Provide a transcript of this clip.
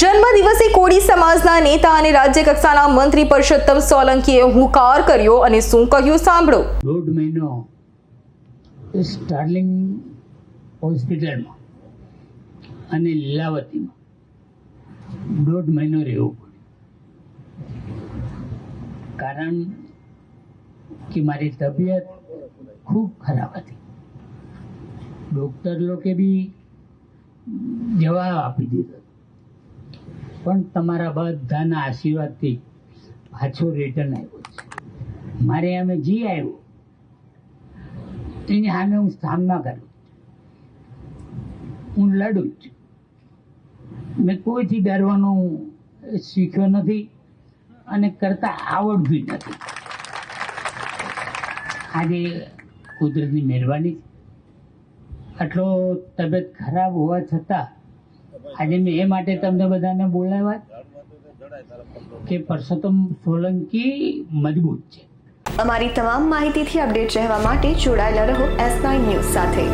જન્મદિવસે કોળી સમાજના નેતા અને રાજ્ય કક્ષાના મંત્રી પરષોત્તમ સોલંકીએ હુંકાર કર્યો અને શું કહ્યું સાંભળો. દોઢ મહિનો સ્ટાર્લિંગ હોસ્પિટલમાં અને લીલાવતીમાં દોઢ મહિનો રહેવું કારણ કે મારી તબિયત ખૂબ ખરાબ હતી. ડૉક્ટર લોકે બી જવાબ આપી દીધો. પણ તમારા બધાના આશીર્વાદથી પાછો રિટર્ન આવ્યો છે. મારે અમે જી આવ્યો. એની સામે હું સામના કરું. હું લડું જ. મેં કોઈથી ડરવાનું શીખ્યો નથી અને કરતા આવડતું નથી. આજે કુદરતની મહેરબાની. છે. આટલો તબિયત ખરાબ હોવા છતાં આજે મેં એ માટે તમને બધાને બોલાવ્યા કે પરસોત્તમ સોલંકી મજબૂત છે. અમારી તમામ માહિતીથી અપડેટ રહેવા માટે જોડાયેલા રહો એસ નાઇન ન્યૂઝ સાથે.